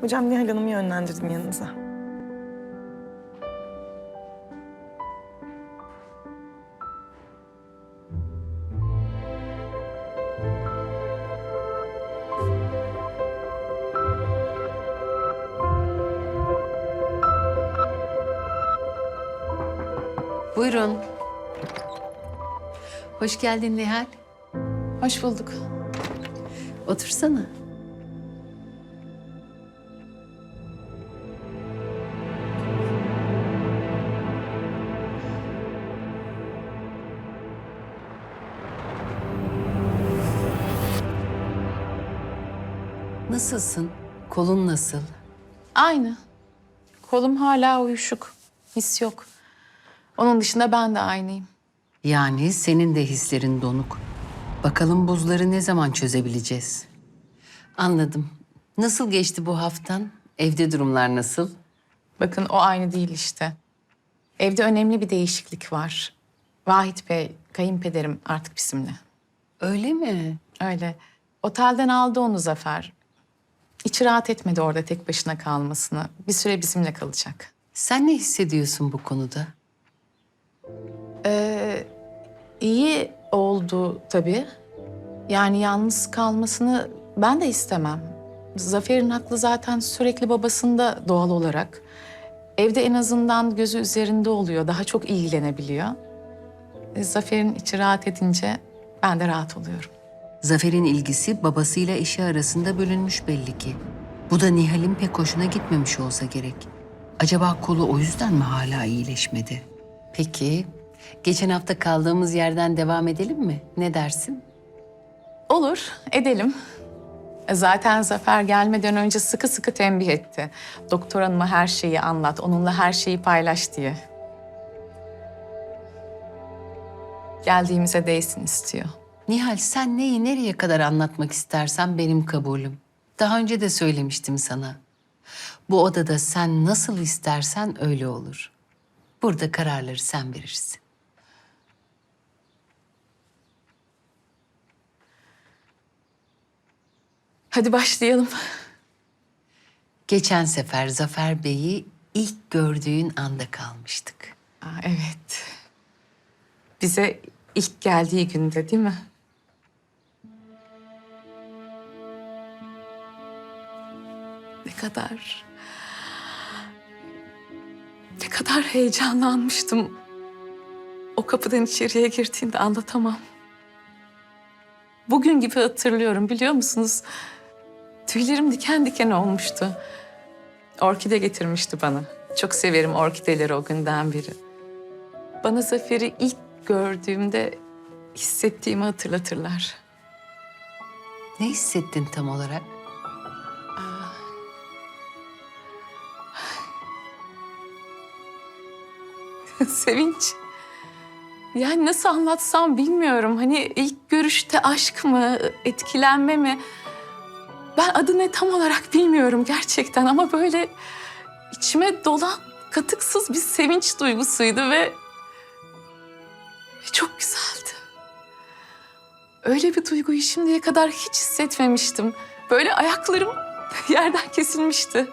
Hocam Nihal Hanım'ı yönlendirdim yanınıza. Buyurun. Hoş geldin Nihal. Hoş bulduk. Otursana. Nasılsın? Kolun nasıl? Aynı. Kolum hala uyuşuk. His yok. Onun dışında ben de aynıyım. Yani senin de hislerin donuk. Bakalım buzları ne zaman çözebileceğiz? Anladım. Nasıl geçti bu haftan? Evde durumlar nasıl? Bakın o aynı değil işte. Evde önemli bir değişiklik var. Vahit Bey, kayınpederim artık bizimle. Öyle mi? Öyle. Otelden aldı onu Zafer. İçi rahat etmedi orada tek başına kalmasını. Bir süre bizimle kalacak. Sen ne hissediyorsun bu konuda? İyi oldu tabii. Yani yalnız kalmasını ben de istemem. Zafer'in aklı zaten sürekli babasında doğal olarak. Evde en azından gözü üzerinde oluyor, daha çok ilgilenebiliyor. E, Zafer'in içi rahat edince ben de rahat oluyorum. Zafer'in ilgisi babasıyla eşi arasında bölünmüş belli ki. Bu da Nihal'in pek hoşuna gitmemiş olsa gerek. Acaba kolu o yüzden mi hala iyileşmedi? Peki, geçen hafta kaldığımız yerden devam edelim mi? Ne dersin? Olur, edelim. E, Zaten Zafer gelmeden önce sıkı sıkı tembih etti. Doktor hanıma her şeyi anlat, onunla her şeyi paylaş diye. Geldiğimize değsin istiyor. Nihal sen neyi nereye kadar anlatmak istersen benim kabulüm. Daha önce de söylemiştim sana. Bu odada sen nasıl istersen öyle olur. Burada kararları sen verirsin. Hadi başlayalım. Geçen sefer Zafer Bey'i ilk gördüğün anda kalmıştık. Aa, evet. Bize ilk geldiği günde değil mi? Kadar... Ne kadar heyecanlanmıştım. O kapıdan içeriye girdiğinde anlatamam. Bugün gibi hatırlıyorum biliyor musunuz? Tüylerim diken diken olmuştu. Orkide getirmişti bana. Çok severim orkideleri o günden beri. Bana Zafer'i ilk gördüğümde hissettiğimi hatırlatırlar. Ne hissettin tam olarak? Sevinç. Yani nasıl anlatsam bilmiyorum. Hani ilk görüşte aşk mı, etkilenme mi? Ben adı ne tam olarak bilmiyorum gerçekten ama böyle içime dolan katıksız bir sevinç duygusuydu ve çok güzeldi. Öyle bir duyguyu şimdiye kadar hiç hissetmemiştim. Böyle ayaklarım yerden kesilmişti.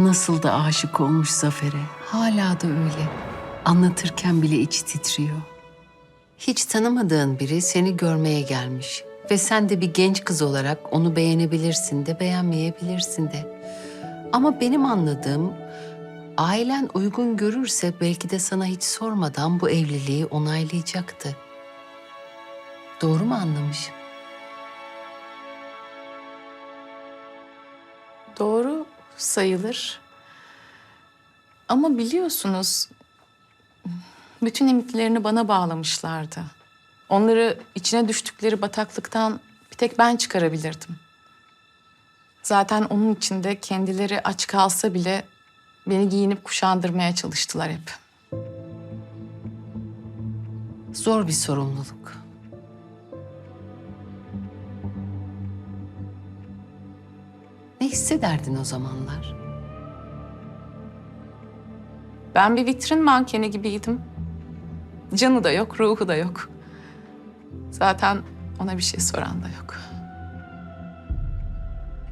Nasıl da aşık olmuş Zafer'e. Hala da öyle. Anlatırken bile içi titriyor. Hiç tanımadığın biri seni görmeye gelmiş. Ve sen de bir genç kız olarak onu beğenebilirsin de beğenmeyebilirsin de. Ama benim anladığım ailen uygun görürse belki de sana hiç sormadan bu evliliği onaylayacaktı. Doğru mu anlamışım? Doğru sayılır. Ama biliyorsunuz bütün ümitlerini bana bağlamışlardı. Onları içine düştükleri bataklıktan bir tek ben çıkarabilirdim. Zaten onun içinde kendileri aç kalsa bile beni giyinip kuşandırmaya çalıştılar hep. Zor bir sorumluluk. Hissederdin o zamanlar? Ben bir vitrin mankeni gibiydim. Canı da yok, ruhu da yok. Zaten ona bir şey soran da yok.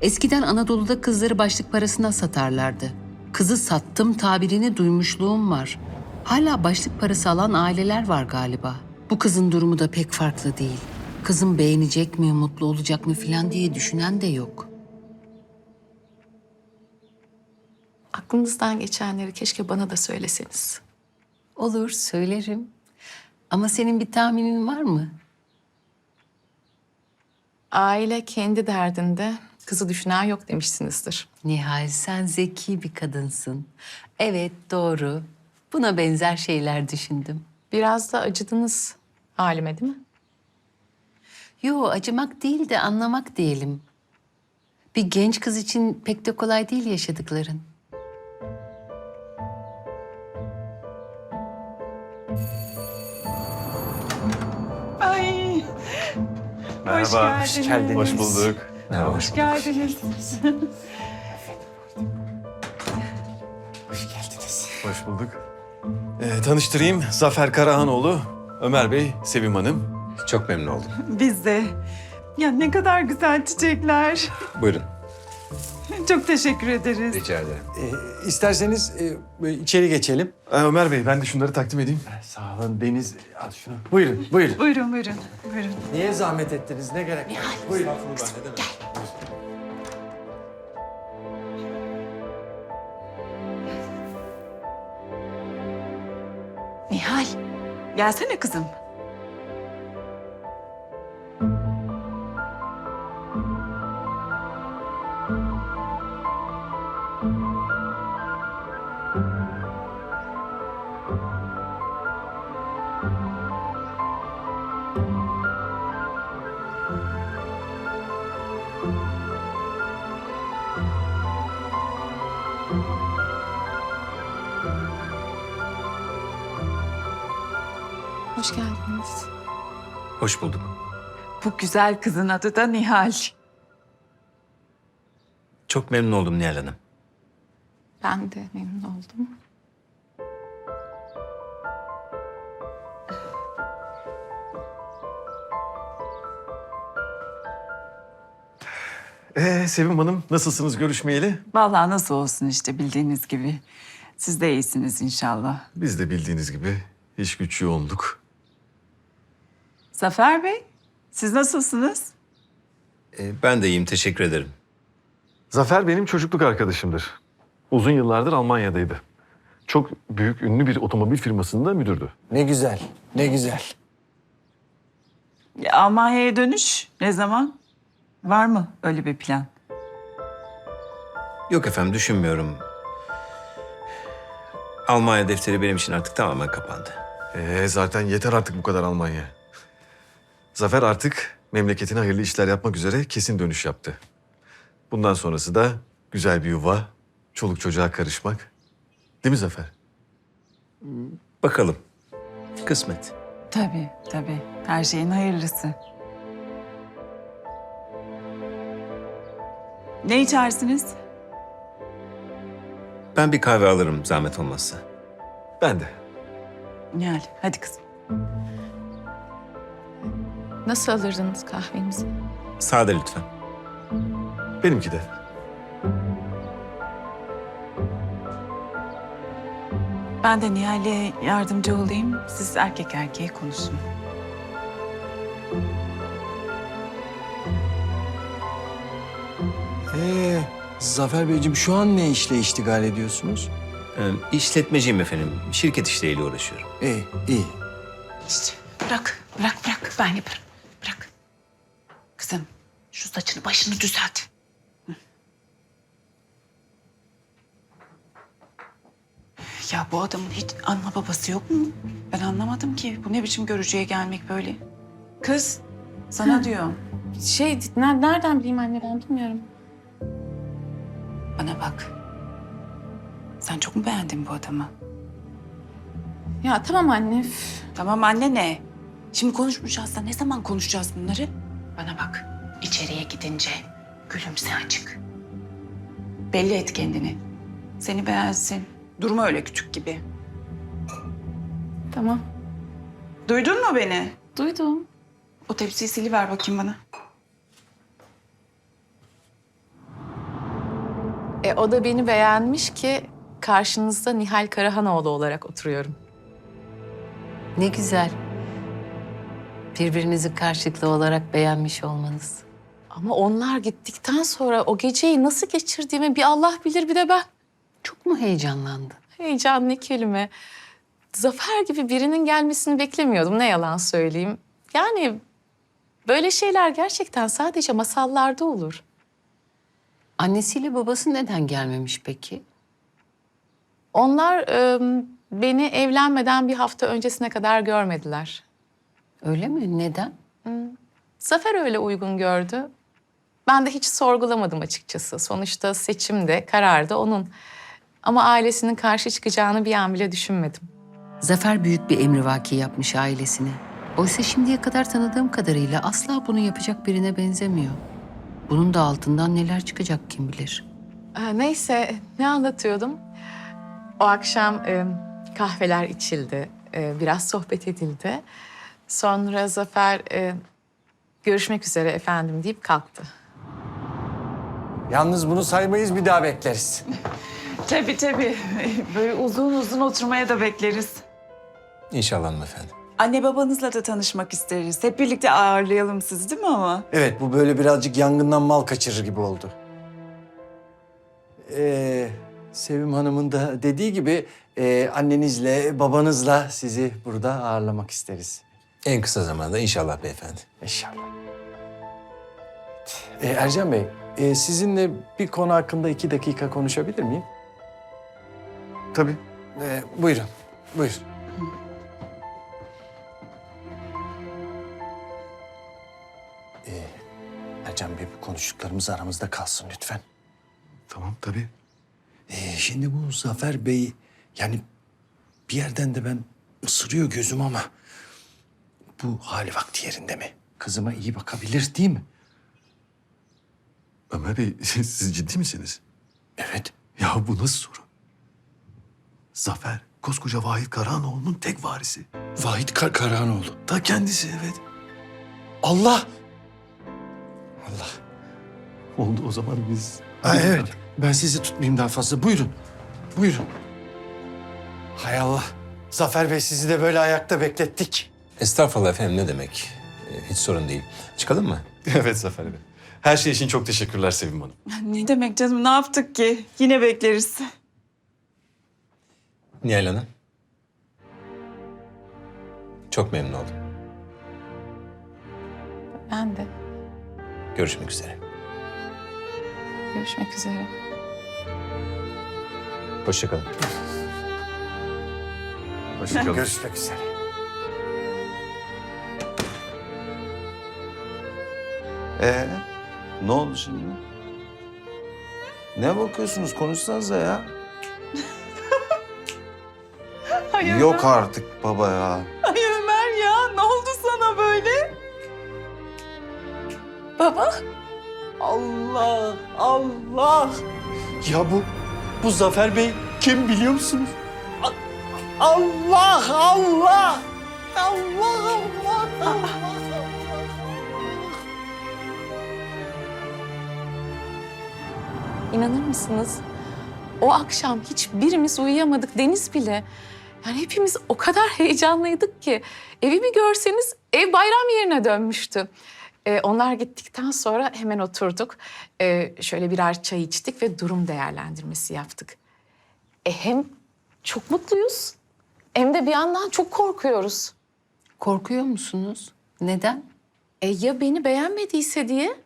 Eskiden Anadolu'da kızları başlık parasına satarlardı. Kızı sattım tabirini duymuşluğum var. Hala başlık parası alan aileler var galiba. Bu kızın durumu da pek farklı değil. Kızım beğenecek mi, mutlu olacak mı filan diye düşünen de yok. Aklınızdan geçenleri keşke bana da söyleseniz. Olur, söylerim. Ama senin bir tahminin var mı? Aile kendi derdinde, kızı düşünen yok demişsinizdir. Nihal sen zeki bir kadınsın. Evet doğru. Buna benzer şeyler düşündüm. Biraz da acıdınız halime değil mi? Yo acımak değil de anlamak diyelim. Bir genç kız için pek de kolay değil yaşadıkların. Ay. Merhaba. Hoş geldiniz. Hoş bulduk. Merhaba. Hoş geldiniz. Hoş bulduk. Ee, tanıştırayım. Zafer Karahanoğlu, Ömer Bey, Sevim Hanım. Çok memnun oldum. Biz de. Ya ne kadar güzel çiçekler. Buyurun. Çok teşekkür ederiz. Rica ederim. Ee, isterseniz e, içeri geçelim. Ee, Ömer Bey, ben de şunları takdim edeyim. Sağ olun Deniz. Al şunu. Buyurun, buyurun. Buyurun buyurun. Buyurun. Niye zahmet ettiniz? Ne gerek var? Buyurun. Nihal. Gelsene kızım. Hoş geldiniz. Hoş bulduk. Bu güzel kızın adı da Nihal. Çok memnun oldum Nihal Hanım. Ben de memnun oldum. Ee, Sevim Hanım, nasılsınız görüşmeyeli? Vallahi nasıl olsun işte bildiğiniz gibi. Siz de iyisiniz inşallah. Biz de bildiğiniz gibi iş güç yoğunluk. Zafer Bey, siz nasılsınız? Ee, ben de iyiyim, teşekkür ederim. Zafer benim çocukluk arkadaşımdır. Uzun yıllardır Almanya'daydı. Çok büyük, ünlü bir otomobil firmasında müdürdü. Ne güzel, ne güzel. Ya, Almanya'ya dönüş ne zaman? Var mı öyle bir plan? Yok efendim, düşünmüyorum. Almanya defteri benim için artık tamamen kapandı. Ee, zaten yeter artık bu kadar Almanya. Zafer artık memleketine hayırlı işler yapmak üzere kesin dönüş yaptı. Bundan sonrası da güzel bir yuva, çoluk çocuğa karışmak. Değil mi Zafer? Bakalım. Kısmet. Tabii, tabii. Her şeyin hayırlısı. Ne içersiniz? Ben bir kahve alırım zahmet olmazsa. Ben de. Nihal, hadi kızım. Nasıl alırdınız kahvenizi? Sade lütfen. Benimki de. Ben de Nihal'e yardımcı olayım. Siz erkek erkeğe konuşun. Ee, Zafer Beyciğim şu an ne işle iştigal ediyorsunuz? Ee, işletmeciyim efendim. Şirket işleriyle uğraşıyorum. İyi, iyi. İşte bırak, bırak, bırak. Ben yaparım. Şu saçını başını düzelt. Hı. Ya bu adamın hiç anne babası yok mu? Ben anlamadım ki. Bu ne biçim görücüye gelmek böyle? Kız, sana diyorum. Şey, ne- nereden bileyim anne ben bilmiyorum. Bana bak. Sen çok mu beğendin bu adamı? Ya tamam anne. üf. Tamam anne ne? Şimdi konuşmayacağız da ne zaman konuşacağız bunları? Bana bak. İçeriye gidince gülümse açık. Belli et kendini. Seni beğensin. Durma öyle küçük gibi. Tamam. Duydun mu beni? Duydum. O tepsiyi siliver bakayım bana. E, o da beni beğenmiş ki karşınızda Nihal Karahanoğlu olarak oturuyorum. Ne güzel. Birbirinizi karşılıklı olarak beğenmiş olmanız. Ama onlar gittikten sonra o geceyi nasıl geçirdiğimi bir Allah bilir bir de ben. Çok mu heyecanlandın? Heyecan ne kelime. Zafer gibi birinin gelmesini beklemiyordum ne yalan söyleyeyim. Yani böyle şeyler gerçekten sadece masallarda olur. Annesiyle babası neden gelmemiş peki? Onlar e, beni evlenmeden bir hafta öncesine kadar görmediler. Öyle mi? Neden? Zafer öyle uygun gördü. Ben de hiç sorgulamadım açıkçası. Sonuçta seçim de, karar da onun. Ama ailesinin karşı çıkacağını bir an bile düşünmedim. Zafer büyük bir emrivaki yapmış ailesine. Oysa şimdiye kadar tanıdığım kadarıyla asla bunu yapacak birine benzemiyor. Bunun da altından neler çıkacak kim bilir. Ee, neyse, ne anlatıyordum? O akşam e, kahveler içildi, e, biraz sohbet edildi. Sonra Zafer e, görüşmek üzere efendim deyip kalktı. Yalnız bunu saymayız bir daha bekleriz. Tabii tabii. Böyle uzun uzun oturmaya da bekleriz. İnşallah hanımefendi. Anne babanızla da tanışmak isteriz. Hep birlikte ağırlayalım sizi değil mi ama? Evet bu böyle birazcık yangından mal kaçırır gibi oldu. Ee, Sevim Hanım'ın da dediği gibi e, annenizle babanızla sizi burada ağırlamak isteriz. En kısa zamanda inşallah beyefendi. İnşallah. Ee, Ercan Bey, e, sizinle bir konu hakkında iki dakika konuşabilir miyim? Tabii. Ee, buyurun, buyurun. Ee, Ercan Bey, bu konuştuklarımız aramızda kalsın lütfen. Tamam tabii. Ee, şimdi bu Zafer Bey, yani bir yerden de ben ısırıyor gözüm ama... ...bu hali vakti yerinde mi? Kızıma iyi bakabilir değil mi? Ömer Bey siz ciddi misiniz? Evet. Ya bu nasıl soru? Zafer koskoca Vahit Karahanoğlu'nun tek varisi. Vahit Kar Karahanoğlu. Ta kendisi evet. Allah! Allah. Oldu o zaman biz... Ha, evet. Ben sizi tutmayayım daha fazla. Buyurun. Buyurun. Hay Allah. Zafer Bey sizi de böyle ayakta beklettik. Estağfurullah efendim ne demek? Ee, hiç sorun değil. Çıkalım mı? evet Zafer Bey. Her şey için çok teşekkürler Sevim Hanım. Ne demek canım ne yaptık ki? Yine bekleriz. Nihal Hanım. Çok memnun oldum. Ben de. Görüşmek üzere. Görüşmek üzere. Hoşçakalın. Hoşçakalın. Görüşmek üzere. Ee, ne oldu şimdi? Ne bakıyorsunuz? Konuşsanıza ya. Hayır. Yok artık baba ya. Ay Ömer ya ne oldu sana böyle? Baba. Allah! Allah! Ya bu, bu Zafer Bey kim biliyor musunuz? Allah! Allah! Allah! Allah! Allah! İnanır mısınız? O akşam hiçbirimiz uyuyamadık Deniz bile. Yani hepimiz o kadar heyecanlıydık ki evi bir görseniz ev bayram yerine dönmüştü. Ee, onlar gittikten sonra hemen oturduk. Ee, şöyle birer çay içtik ve durum değerlendirmesi yaptık. E, hem çok mutluyuz hem de bir yandan çok korkuyoruz. Korkuyor musunuz? Neden? E ya beni beğenmediyse diye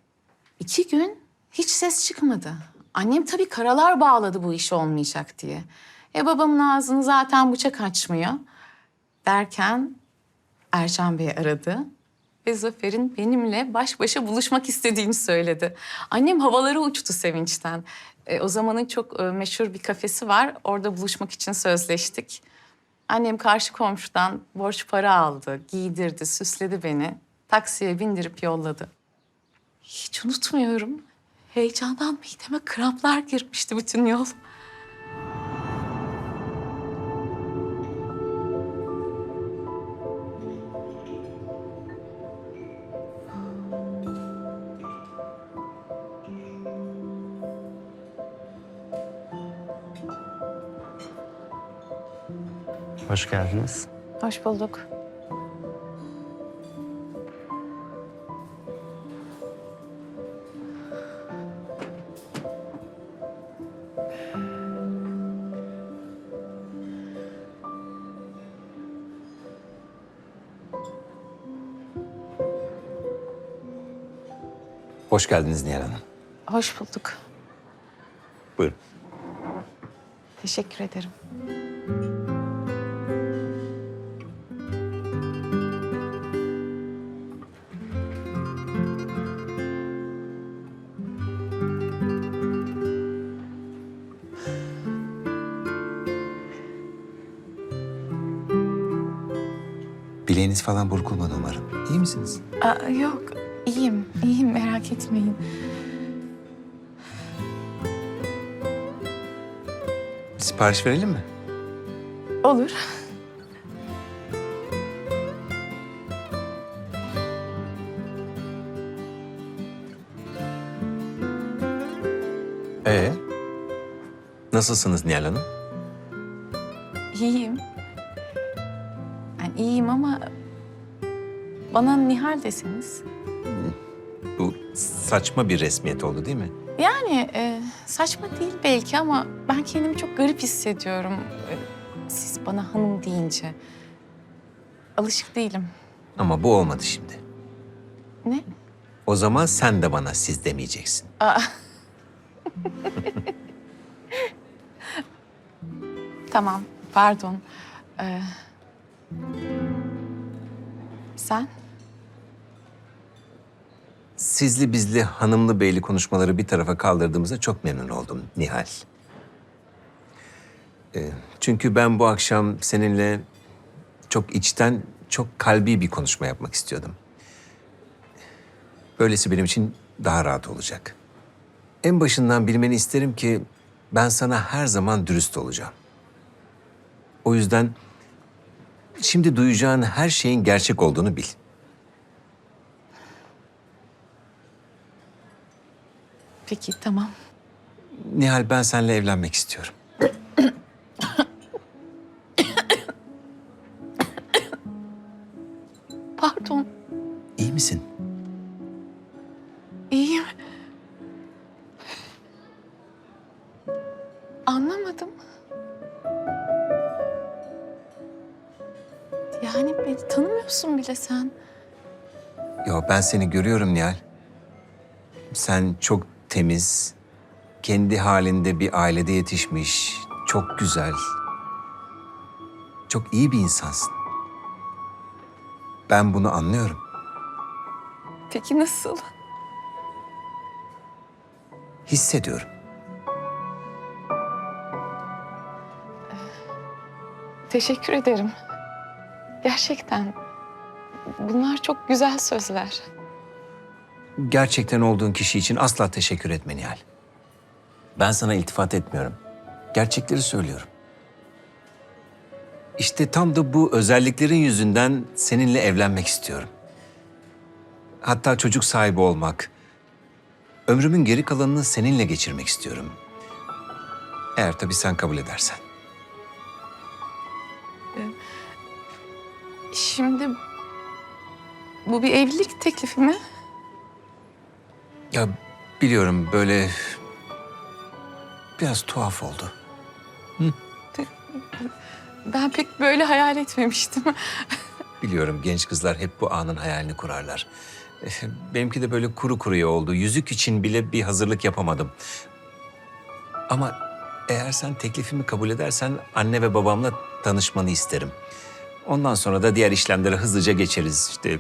iki gün hiç ses çıkmadı. Annem tabii karalar bağladı bu iş olmayacak diye. E babamın ağzını zaten bıçak açmıyor. Derken Ercan Bey aradı ve Zafer'in benimle baş başa buluşmak istediğini söyledi. Annem havalara uçtu sevinçten. E, o zamanın çok e, meşhur bir kafesi var. Orada buluşmak için sözleştik. Annem karşı komşudan borç para aldı, giydirdi, süsledi beni. Taksiye bindirip yolladı. Hiç unutmuyorum. Heyecandan mideme kramplar girmişti bütün yol. Hoş geldiniz. Hoş bulduk. Hoş geldiniz Nihal Hanım. Hoş bulduk. Buyurun. Teşekkür ederim. Bileğiniz falan burkulmadı umarım. İyi misiniz? Aa, yok, iyiyim. İyiyim, merak etmeyin. Sipariş verelim mi? Olur. Ee? Nasılsınız Nihal Hanım? İyiyim. Yani iyiyim ama bana Nihal deseniz. Saçma bir resmiyet oldu değil mi? Yani e, saçma değil belki ama ben kendimi çok garip hissediyorum. E, Siz bana hanım deyince. Alışık değilim. Ama bu olmadı şimdi. Ne? O zaman sen de bana siz demeyeceksin. Aa. tamam, pardon. Ee, sen? Sizli bizli hanımlı beyli konuşmaları bir tarafa kaldırdığımıza çok memnun oldum Nihal. Ee, çünkü ben bu akşam seninle çok içten, çok kalbi bir konuşma yapmak istiyordum. Böylesi benim için daha rahat olacak. En başından bilmeni isterim ki ben sana her zaman dürüst olacağım. O yüzden şimdi duyacağın her şeyin gerçek olduğunu bil. Peki, tamam. Nihal ben seninle evlenmek istiyorum. Pardon, İyi misin? iyiyim. Anlamadım. Yani beni tanımıyorsun bile sen. Ya ben seni görüyorum Nihal. Sen çok temiz, kendi halinde bir ailede yetişmiş, çok güzel, çok iyi bir insansın. Ben bunu anlıyorum. Peki nasıl? Hissediyorum. Teşekkür ederim. Gerçekten. Bunlar çok güzel sözler. Gerçekten olduğun kişi için asla teşekkür etme Nihal. Ben sana iltifat etmiyorum. Gerçekleri söylüyorum. İşte tam da bu özelliklerin yüzünden seninle evlenmek istiyorum. Hatta çocuk sahibi olmak, ömrümün geri kalanını seninle geçirmek istiyorum. Eğer tabii sen kabul edersen. Şimdi bu bir evlilik teklifi mi? Ya biliyorum böyle biraz tuhaf oldu. Ben pek böyle hayal etmemiştim. Biliyorum genç kızlar hep bu anın hayalini kurarlar. Eh, Benimki de böyle kuru kuruya oldu. Yüzük için bile bir hazırlık yapamadım. Ama eğer sen teklifimi kabul edersen anne ve babamla tanışmanı isterim. Ondan sonra da diğer işlemlere hızlıca geçeriz. İşte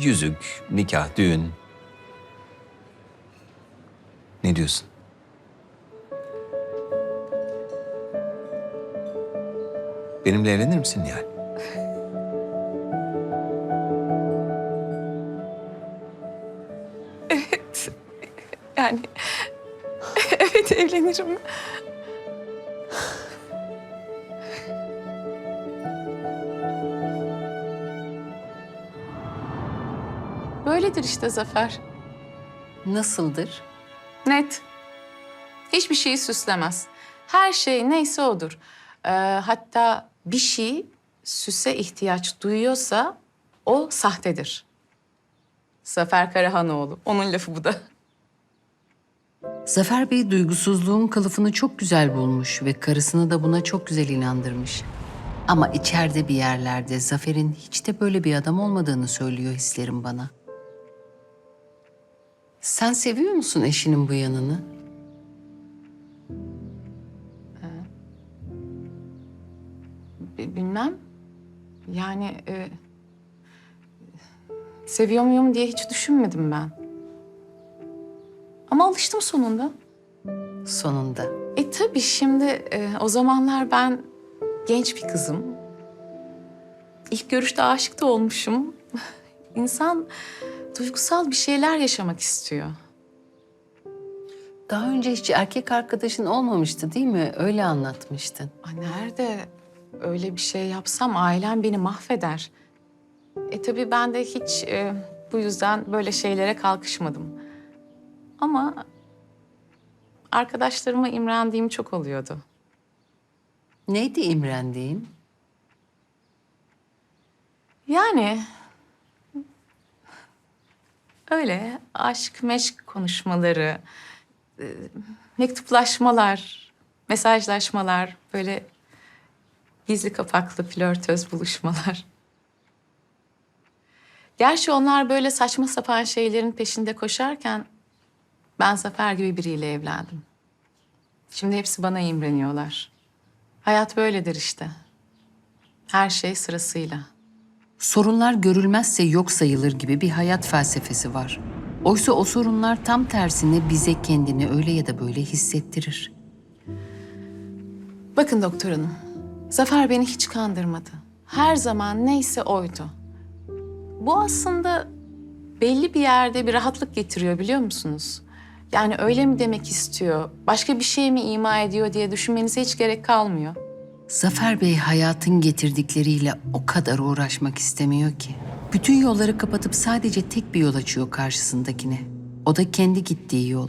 yüzük, nikah, düğün. Ne diyorsun? Benimle evlenir misin Nihal? Yani evet evlenirim. Böyledir işte Zafer. Nasıldır? Net. Hiçbir şeyi süslemez. Her şey neyse odur. Ee, hatta bir şey süse ihtiyaç duyuyorsa o sahtedir. Zafer Karahanoğlu. Onun lafı bu da. Zafer Bey duygusuzluğun kılıfını çok güzel bulmuş ve karısını da buna çok güzel inandırmış. Ama içeride bir yerlerde Zafer'in hiç de böyle bir adam olmadığını söylüyor hislerim bana. Sen seviyor musun eşinin bu yanını? Bi- Bilmem. Yani e, seviyor muyum diye hiç düşünmedim ben. Ama alıştım sonunda. Sonunda. E tabii şimdi e, o zamanlar ben genç bir kızım. İlk görüşte aşık da olmuşum. İnsan duygusal bir şeyler yaşamak istiyor. Daha önce hiç erkek arkadaşın olmamıştı değil mi? Öyle anlatmıştın. Ay nerede öyle bir şey yapsam ailem beni mahveder. E tabii ben de hiç e, bu yüzden böyle şeylere kalkışmadım. Ama arkadaşlarıma imrendiğim çok oluyordu. Neydi imrendiğin? Yani öyle aşk meşk konuşmaları, e, mektuplaşmalar, mesajlaşmalar, böyle gizli kapaklı flörtöz buluşmalar. Gerçi onlar böyle saçma sapan şeylerin peşinde koşarken ben Zafer gibi biriyle evlendim. Şimdi hepsi bana imreniyorlar. Hayat böyledir işte. Her şey sırasıyla. Sorunlar görülmezse yok sayılır gibi bir hayat felsefesi var. Oysa o sorunlar tam tersine bize kendini öyle ya da böyle hissettirir. Bakın doktor hanım, Zafer beni hiç kandırmadı. Her zaman neyse oydu. Bu aslında belli bir yerde bir rahatlık getiriyor biliyor musunuz? Yani öyle mi demek istiyor, başka bir şey mi ima ediyor diye düşünmenize hiç gerek kalmıyor. Zafer Bey hayatın getirdikleriyle o kadar uğraşmak istemiyor ki. Bütün yolları kapatıp sadece tek bir yol açıyor karşısındakine. O da kendi gittiği yol.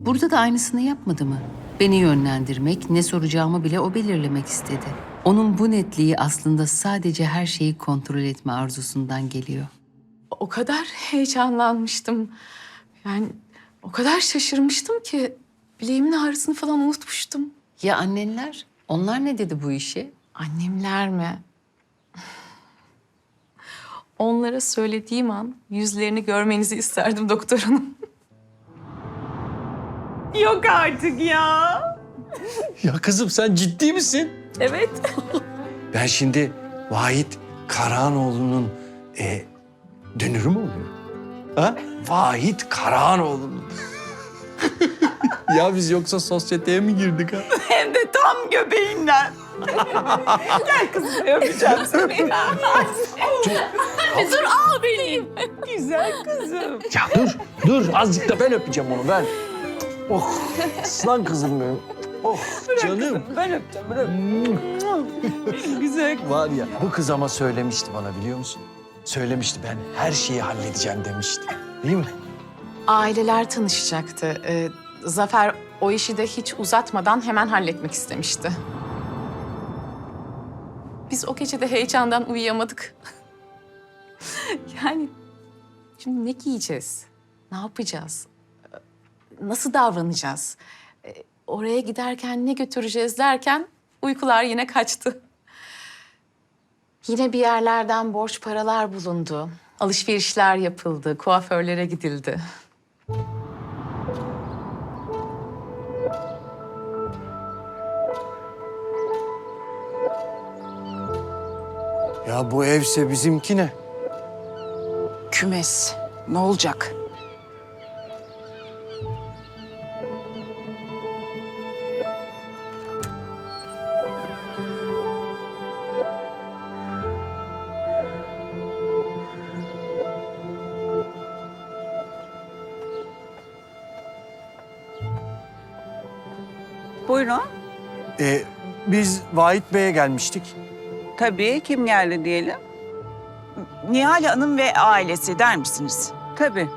Burada da aynısını yapmadı mı? Beni yönlendirmek, ne soracağımı bile o belirlemek istedi. Onun bu netliği aslında sadece her şeyi kontrol etme arzusundan geliyor. O kadar heyecanlanmıştım. Yani o kadar şaşırmıştım ki bileğimin ağrısını falan unutmuştum. Ya annenler? Onlar ne dedi bu işe? Annemler mi? Onlara söylediğim an yüzlerini görmenizi isterdim doktor hanım. Yok artık ya. Ya kızım sen ciddi misin? Evet. Ben şimdi Vahit Karahanoğlu'nun e, dönürü mü oluyor? Ha? Vahit Karahanoğlu'nun. ya biz yoksa sosyeteye mi girdik ha? Hem de tam göbeğinden. Gel kızım öpeceğim seni. Dur al benim. Güzel kızım. Ya dur, dur. Azıcık da ben öpeceğim onu ben. Oh, aslan kızım benim. Oh, canım. Ben öpeceğim. Ben öpeceğim. Güzel Var ya, bu kız ama söylemişti bana biliyor musun? Söylemişti ben her şeyi halledeceğim demişti. Değil mi? Aileler tanışacaktı. Ee, Zafer o işi de hiç uzatmadan hemen halletmek istemişti. Biz o gece de heyecandan uyuyamadık. yani şimdi ne giyeceğiz? Ne yapacağız? Nasıl davranacağız? Ee, Oraya giderken ne götüreceğiz derken uykular yine kaçtı. Yine bir yerlerden borç paralar bulundu. Alışverişler yapıldı, kuaförlere gidildi. Ya bu evse bizimki ne? Kümes. Ne olacak? Buyurun. Ee, biz Vahit Bey'e gelmiştik. Tabii kim geldi diyelim? Nihal Hanım ve ailesi der misiniz? Tabii.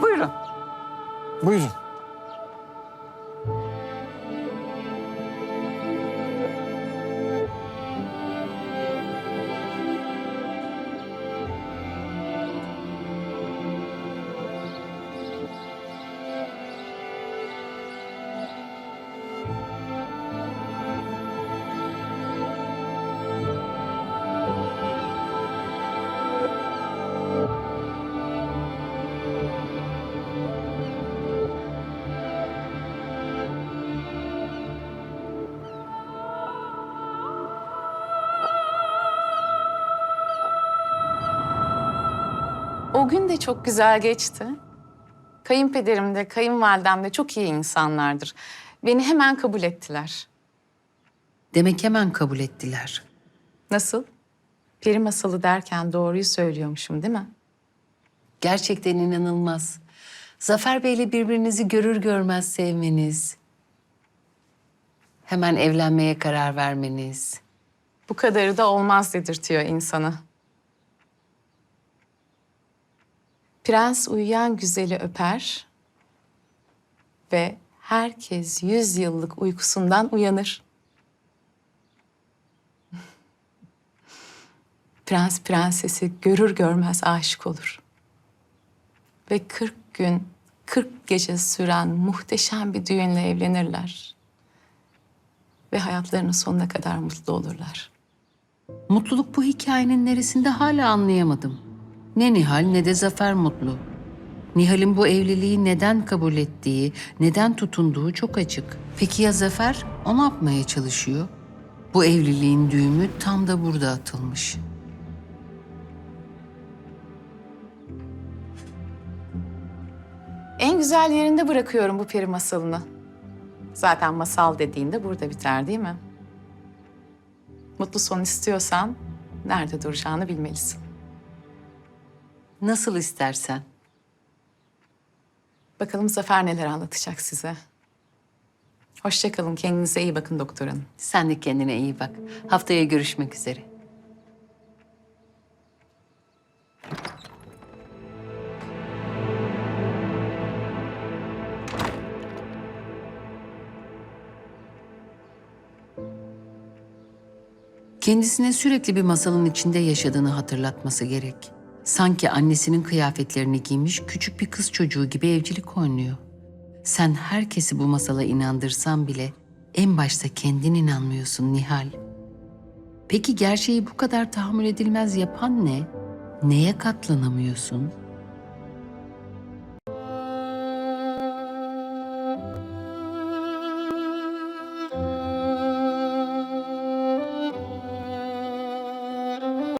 Buyurun. Buyurun. O gün de çok güzel geçti. Kayınpederim de kayınvalidem de çok iyi insanlardır. Beni hemen kabul ettiler. Demek hemen kabul ettiler. Nasıl? Peri masalı derken doğruyu söylüyormuşum değil mi? Gerçekten inanılmaz. Zafer Bey'le birbirinizi görür görmez sevmeniz. Hemen evlenmeye karar vermeniz. Bu kadarı da olmaz dedirtiyor insana. Prens uyuyan güzeli öper ve herkes yüz yıllık uykusundan uyanır. Prens prensesi görür görmez aşık olur. Ve 40 gün, 40 gece süren muhteşem bir düğünle evlenirler. Ve hayatlarının sonuna kadar mutlu olurlar. Mutluluk bu hikayenin neresinde hala anlayamadım. Ne Nihal ne de Zafer mutlu. Nihal'in bu evliliği neden kabul ettiği, neden tutunduğu çok açık. Peki ya Zafer? O ne yapmaya çalışıyor? Bu evliliğin düğümü tam da burada atılmış. En güzel yerinde bırakıyorum bu peri masalını. Zaten masal dediğinde burada biter değil mi? Mutlu son istiyorsan nerede duracağını bilmelisin. Nasıl istersen. Bakalım Zafer neler anlatacak size. Hoşçakalın, kendinize iyi bakın doktor hanım. Sen de kendine iyi bak. Haftaya görüşmek üzere. Kendisine sürekli bir masalın içinde yaşadığını hatırlatması gerek. Sanki annesinin kıyafetlerini giymiş küçük bir kız çocuğu gibi evcilik oynuyor. Sen herkesi bu masala inandırsan bile en başta kendin inanmıyorsun Nihal. Peki gerçeği bu kadar tahammül edilmez yapan ne? Neye katlanamıyorsun?